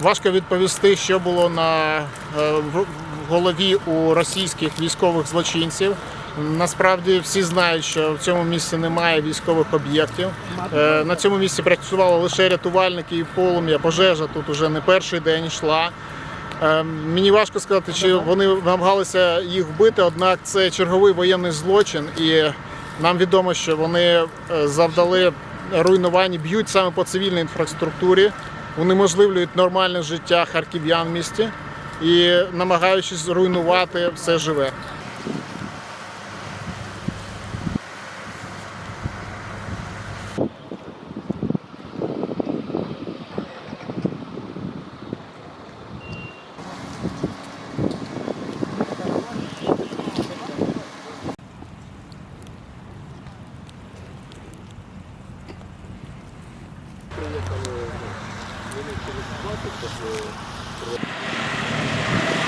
Важко відповісти, що було на е, голові у російських військових злочинців. Насправді всі знають, що в цьому місці немає військових об'єктів. Е, На цьому місці працювали лише рятувальники і полум'я. Пожежа тут уже не перший день йшла. Е, Мені важко сказати, чи вони намагалися їх вбити, однак це черговий воєнний злочин, і нам відомо, що вони завдали руйнування, б'ють саме по цивільній інфраструктурі, унеможливлюють нормальне життя харків'ян в місті і намагаючись зруйнувати все живе. Приїхали вони через 20 так.